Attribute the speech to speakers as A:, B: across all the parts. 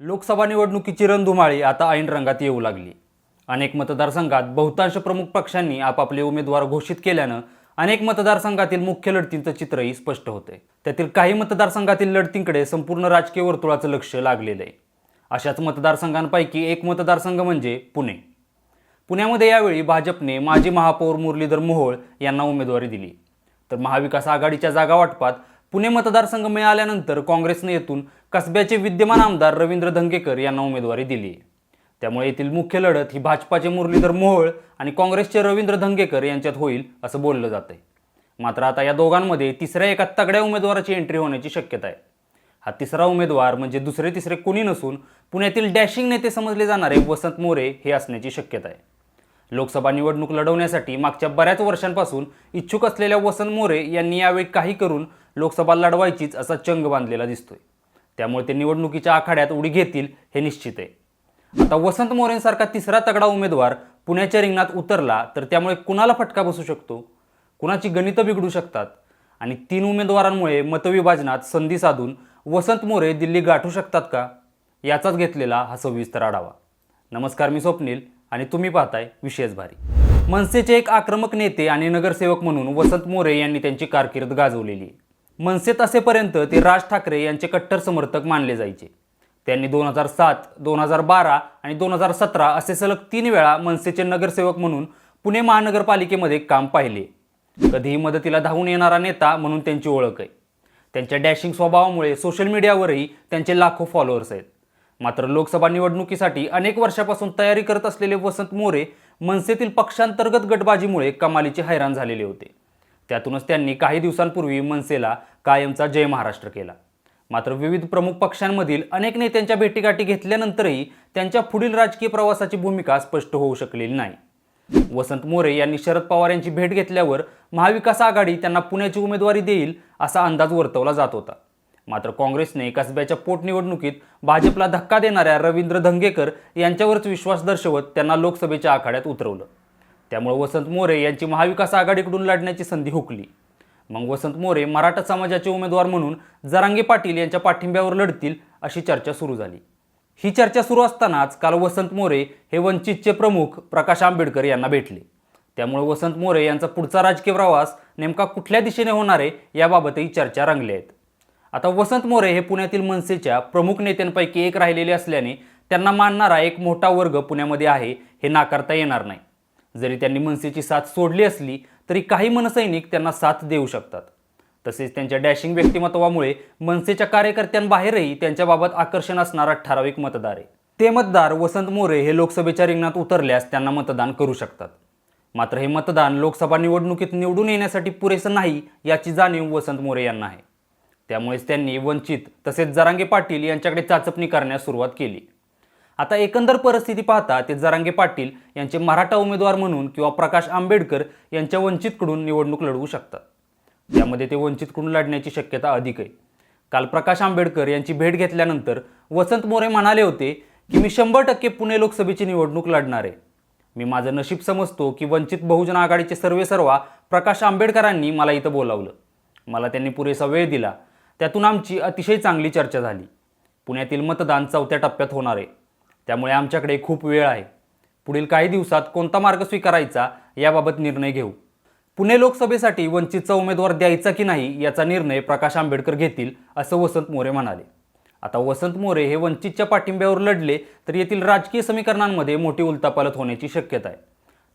A: लोकसभा निवडणुकीची रणधुमाळी आता ऐन रंगात येऊ लागली. अनेक मतदारसंघात बहुतांश प्रमुख पक्षांनी आपापले उमेदवार घोषित केल्यानं अनेक मतदारसंघातील मुख्य लढतींचं चित्रही स्पष्ट होते. त्यातील काही मतदारसंघातील लढतींकडे संपूर्ण राजकीय वर्तुळाचं लक्ष लागलेलं आहे. अशाच मतदारसंघांपैकी एक मतदारसंघ म्हणजे पुणे. पुण्यामध्ये यावेळी भाजपने माजी महापौर मुरलीधर मोहोळ यांना उमेदवारी दिली. तर महाविकास आघाडीच्या जागा वाटपात पुणे मतदारसंघ मिळाल्यानंतर काँग्रेसने येथून कसब्याचे विद्यमान आमदार रवींद्र धंगेकर यांना उमेदवारी दिली. त्यामुळे येथील मुख्य लढत ही भाजपाचे मुरलीधर मोहोळ आणि काँग्रेसचे रवींद्र धंगेकर यांच्यात होईल असं बोललं जातंय. मात्र आता या दोघांमध्ये तिसऱ्या एका तगड्या उमेदवाराची एंट्री होण्याची शक्यता आहे. हा तिसरा उमेदवार म्हणजे दुसरे तिसरे कोणी नसून पुण्यातील डॅशिंग नेते समजले जाणारे वसंत मोरे हे असण्याची शक्यता आहे. लोकसभा निवडणूक लढवण्यासाठी मागच्या बऱ्याच वर्षांपासून इच्छुक असलेल्या वसंत मोरे यांनी यावेळी काही करून लोकसभा लढवायचीच असा चंग बांधलेला दिसतोय. त्यामुळे ते निवडणुकीच्या आखाड्यात उडी घेतील हे निश्चित आहे. आता वसंत मोरेंसारखा तिसरा तगडा उमेदवार पुण्याच्या रिंगणात उतरला तर त्यामुळे कुणाला फटका बसू शकतो? कुणाची गणितं बिघडू शकतात? आणि तीन उमेदवारांमुळे मतविभाजनात संधी साधून वसंत मोरे दिल्ली गाठू शकतात का? याचाच घेतलेला हा सविस्तर आढावा. नमस्कार मी स्वप्नील आणि तुम्ही पाहताय विशेष भारी. मनसेचे एक आक्रमक नेते आणि नगरसेवक म्हणून वसंत मोरे यांनी त्यांची कारकीर्द गाजवलेली आहे. मनसेत असेपर्यंत ते राज ठाकरे यांचे कट्टर समर्थक मानले जायचे. त्यांनी दोन हजार सात दोन हजार बारा आणि दोन हजार सतरा असे सलग तीन वेळा मनसेचे नगरसेवक म्हणून पुणे महानगरपालिकेमध्ये काम पाहिले. कधीही मदतीला धावून येणारा नेता म्हणून त्यांची ओळख आहे. त्यांच्या डॅशिंग स्वभावामुळे सोशल मीडियावरही त्यांचे लाखो फॉलोअर्स आहेत. मात्र लोकसभा निवडणुकीसाठी अनेक वर्षापासून तयारी करत असलेले वसंत मोरे मनसेतील पक्षांतर्गत गटबाजीमुळे कमालीचे हैराण झालेले होते. त्यातूनच त्यांनी काही दिवसांपूर्वी मनसेला कायमचा जय महाराष्ट्र केला. मात्र विविध प्रमुख पक्षांमधील अनेक नेत्यांच्या भेटीगाठी घेतल्यानंतरही त्यांच्या पुढील राजकीय प्रवासाची भूमिका स्पष्ट होऊ शकलेली नाही. वसंत मोरे यांनी शरद पवार यांची भेट घेतल्यावर महाविकास आघाडी त्यांना पुण्याची उमेदवारी देईल असा अंदाज वर्तवला जात होता. मात्र काँग्रेसने कसब्याच्या पोटनिवडणुकीत भाजपला धक्का देणाऱ्या रवींद्र धंगेकर यांच्यावरच विश्वास दर्शवत त्यांना लोकसभेच्या आखाड्यात उतरवलं. त्यामुळे वसंत मोरे यांची महाविकास आघाडीकडून लढण्याची संधी हुकली. मग वसंत मोरे मराठा समाजाचे उमेदवार म्हणून जरांगे पाटील यांच्या पाठिंब्यावर लढतील अशी चर्चा सुरू झाली. ही चर्चा सुरू असतानाच काल वसंत मोरे हे वंचितचे प्रमुख प्रकाश आंबेडकर यांना भेटले. त्यामुळे वसंत मोरे यांचा पुढचा राजकीय प्रवास नेमका कुठल्या दिशेने होणार आहे याबाबतही चर्चा रंगल्या आहेत आता वसंत मोरे हे पुण्यातील मनसेच्या प्रमुख नेत्यांपैकी एक राहिलेले असल्याने त्यांना मानणारा एक मोठा वर्ग पुण्यामध्ये आहे हे नाकारता येणार नाही. जरी त्यांनी मनसेची साथ सोडली असली तरी काही मनसैनिक त्यांना साथ देऊ शकतात. तसेच त्यांच्या डॅशिंग व्यक्तिमत्वामुळे मनसेच्या कार्यकर्त्यांबाहेरही त्यांच्याबाबत आकर्षण असणारा ठराविक मतदार आहे. ते मतदार वसंत मोरे हे लोकसभेच्या रिंगणात उतरल्यास त्यांना मतदान करू शकतात. मात्र हे मतदान लोकसभा निवडणुकीत निवडून येण्यासाठी पुरेसं नाही याची जाणीव वसंत मोरे यांना आहे. त्यामुळेच त्यांनी वंचित तसेच जरांगे पाटील यांच्याकडे चाचपणी करण्यास सुरुवात केली. आता एकंदर परिस्थिती पाहता ते जरांगे पाटील यांचे मराठा उमेदवार म्हणून किंवा प्रकाश आंबेडकर यांच्या वंचितकडून निवडणूक लढवू शकतात. त्यामध्ये ते वंचितकडून लढण्याची शक्यता अधिक आहे. काल प्रकाश आंबेडकर यांची भेट घेतल्यानंतर वसंत मोरे म्हणाले होते की मी शंभर टक्के पुणे लोकसभेची निवडणूक लढणार आहे. मी माझं नशीब समजतो की वंचित बहुजन आघाडीचे सर्वे सर्वा प्रकाश आंबेडकरांनी मला इथं बोलावलं. मला त्यांनी पुरेसा वेळ दिला. त्यातून आमची अतिशय चांगली चर्चा झाली. पुण्यातील मतदान चौथ्या टप्प्यात होणार आहे. त्यामुळे आमच्याकडे खूप वेळ आहे. पुढील काही दिवसात कोणता मार्ग स्वीकारायचा याबाबत निर्णय घेऊ. पुणे लोकसभेसाठी वंचितचा उमेदवार द्यायचा की नाही याचा निर्णय प्रकाश आंबेडकर घेतील असं वसंत मोरे म्हणाले. आता वसंत मोरे हे वंचितच्या पाठिंब्यावर लढले तर येथील राजकीय समीकरणांमध्ये मोठी उलतापालत होण्याची शक्यता आहे.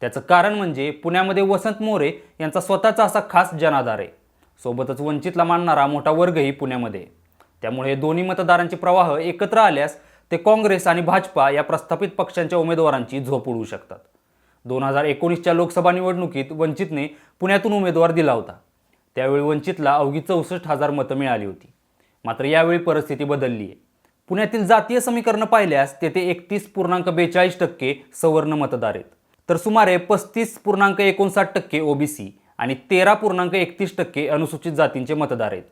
A: त्याचं कारण म्हणजे पुण्यामध्ये वसंत मोरे यांचा स्वतःचा असा खास जनाधार आहे. सोबतच वंचितला मानणारा मोठा वर्गही पुण्यामध्ये त्यामुळे हे दोन्ही मतदारांचे प्रवाह एकत्र आल्यास ते काँग्रेस आणि भाजपा या प्रस्थापित पक्षांच्या उमेदवारांची झोप उडवू शकतात. दोन हजार एकोणीसच्या लोकसभा निवडणुकीत वंचितने पुण्यातून उमेदवार दिला होता. त्यावेळी वंचितला अवघी चौसष्ट हजार मतं मिळाली होती. मात्र यावेळी परिस्थिती बदलली आहे. पुण्यातील जातीय समीकरणं पाहिल्यास तेथे एकतीस पूर्णांक बेचाळीस टक्के सवर्ण मतदार आहेत. तर सुमारे पस्तीस पूर्णांक एकोणसाठ टक्के ओबीसी आणि तेरा पूर्णांक एकतीस टक्के अनुसूचित जातींचे मतदार आहेत.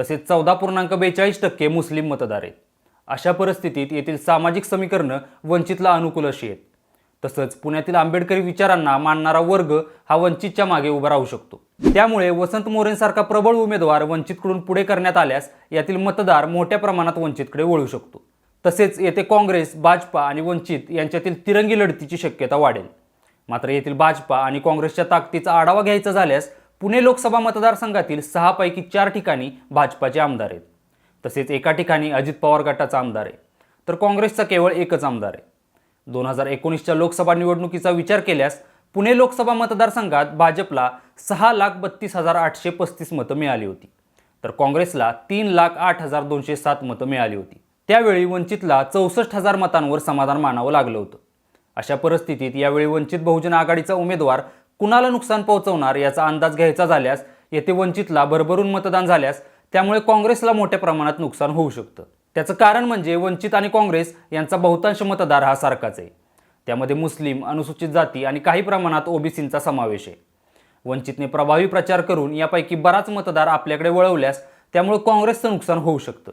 A: तसेच चौदा पूर्णांक बेचाळीस टक्के मुस्लिम मतदार आहेत. अशा परिस्थितीत येथील सामाजिक समीकरणं वंचितला अनुकूल अशी आहेत. तसंच पुण्यातील आंबेडकरी विचारांना मानणारा वर्ग हा वंचितच्या मागे उभा राहू शकतो. त्यामुळे वसंत मोरेंसारखा प्रबळ उमेदवार वंचितकडून पुढे करण्यात आल्यास यातील मतदार मोठ्या प्रमाणात वंचितकडे वळू शकतो. तसेच येथे काँग्रेस भाजपा आणि वंचित यांच्यातील तिरंगी लढतीची शक्यता वाढेल. मात्र येथील भाजपा आणि काँग्रेसच्या ताकदीचा आढावा घ्यायचा झाल्यास पुणे लोकसभा मतदारसंघातील सहापैकी चार ठिकाणी भाजपाचे आमदार आहेत. तसेच एका ठिकाणी अजित पवार गटाचा आमदार आहे. तर काँग्रेसचा केवळ एकच आमदार आहे. दोन हजार एकोणीसच्या लोकसभा निवडणुकीचा विचार केल्यास पुणे लोकसभा मतदारसंघात भाजपला सहा लाख बत्तीस हजार आठशे पस्तीस मतं मिळाली होती. तर काँग्रेसला तीन लाख आठ हजार दोनशे सात मतं मिळाली होती. त्यावेळी वंचितला चौसष्ट हजार मतांवर समाधान मानावं लागलं होतं. अशा परिस्थितीत यावेळी वंचित बहुजन आघाडीचा उमेदवार कुणाला नुकसान पोहोचवणार याचा अंदाज घ्यायचा झाल्यास येथे वंचितला भरभरून मतदान झाल्यास त्यामुळे काँग्रेसला मोठ्या प्रमाणात नुकसान होऊ शकतं. त्याचं कारण म्हणजे वंचित आणि काँग्रेस यांचा बहुतांश मतदार हा सारखाच आहे. त्यामध्ये मुस्लिम अनुसूचित जाती आणि काही प्रमाणात ओबीसींचा समावेश आहे. वंचितने प्रभावी प्रचार करून यापैकी बराच मतदार आपल्याकडे वळवल्यास त्यामुळे काँग्रेसचं नुकसान होऊ शकतं.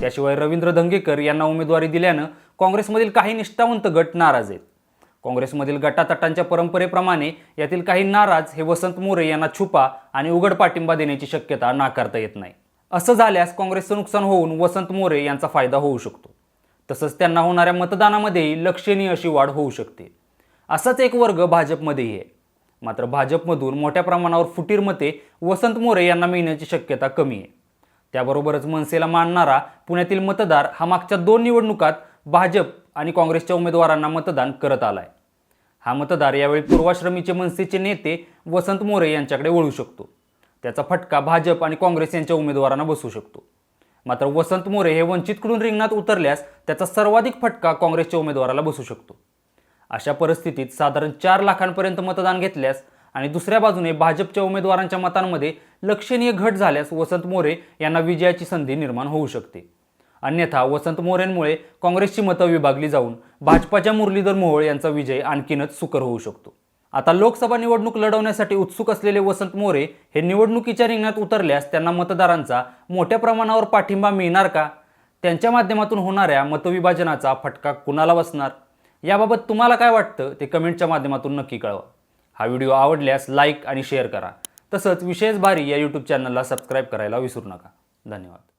A: त्याशिवाय रवींद्र धंगेकर यांना उमेदवारी दिल्यानं काँग्रेसमधील काही निष्ठावंत गट नाराज आहेत. काँग्रेसमधील गटातटांच्या परंपरेप्रमाणे यातील काही नाराज हे वसंत मोरे यांना छुपा आणि उघड पाठिंबा देण्याची शक्यता नाकारता येत नाही. असं झाल्यास काँग्रेसचं नुकसान होऊन वसंत मोरे यांचा फायदा होऊ शकतो. तसंच त्यांना होणाऱ्या मतदानामध्येही लक्षणीय अशी वाढ होऊ शकते. असाच एक वर्ग भाजपमध्येही आहे. मात्र भाजपमधून मोठ्या प्रमाणावर फुटीर मते वसंत मोरे यांना मिळण्याची शक्यता कमी आहे. त्याबरोबरच मनसेला मानणारा पुण्यातील मतदार हा मागच्या दोन निवडणुकात भाजप आणि काँग्रेसच्या उमेदवारांना मतदान करत आलाय. हा मतदार यावेळी पूर्वाश्रमीचे मनसेचे नेते वसंत मोरे यांच्याकडे वळू शकतो. त्याचा फटका भाजप आणि काँग्रेस यांच्या उमेदवारांना बसू शकतो. मात्र वसंत मोरे हे वंचितकडून रिंगणात उतरल्यास त्याचा सर्वाधिक फटका काँग्रेसच्या उमेदवाराला बसू शकतो. अशा परिस्थितीत साधारण चार लाखांपर्यंत मतदान घेतल्यास आणि दुसऱ्या बाजूने भाजपच्या उमेदवारांच्या मतांमध्ये लक्षणीय घट झाल्यास वसंत मोरे यांना विजयाची संधी निर्माण होऊ शकते. अन्यथा वसंत मोरेंमुळे काँग्रेसची मतं विभागली जाऊन भाजपाच्या मुरलीधर मोहोळ यांचा विजय आणखीनच सुकर होऊ शकतो. आता लोकसभा निवडणूक लढवण्यासाठी उत्सुक असलेले वसंत मोरे हे निवडणुकीच्या रिंगणात उतरल्यास त्यांना मतदारांचा मोठ्या प्रमाणावर पाठिंबा मिळणार का? त्यांच्या माध्यमातून होणाऱ्या मतविभाजनाचा फटका कुणाला बसणार? याबाबत तुम्हाला काय वाटतं ते कमेंटच्या माध्यमातून नक्की कळवा. हा व्हिडिओ आवडल्यास लाईक आणि शेअर करा. तसंच विशेष भारी या यूट्यूब चॅनलला सबस्क्राईब करायला विसरू नका. धन्यवाद.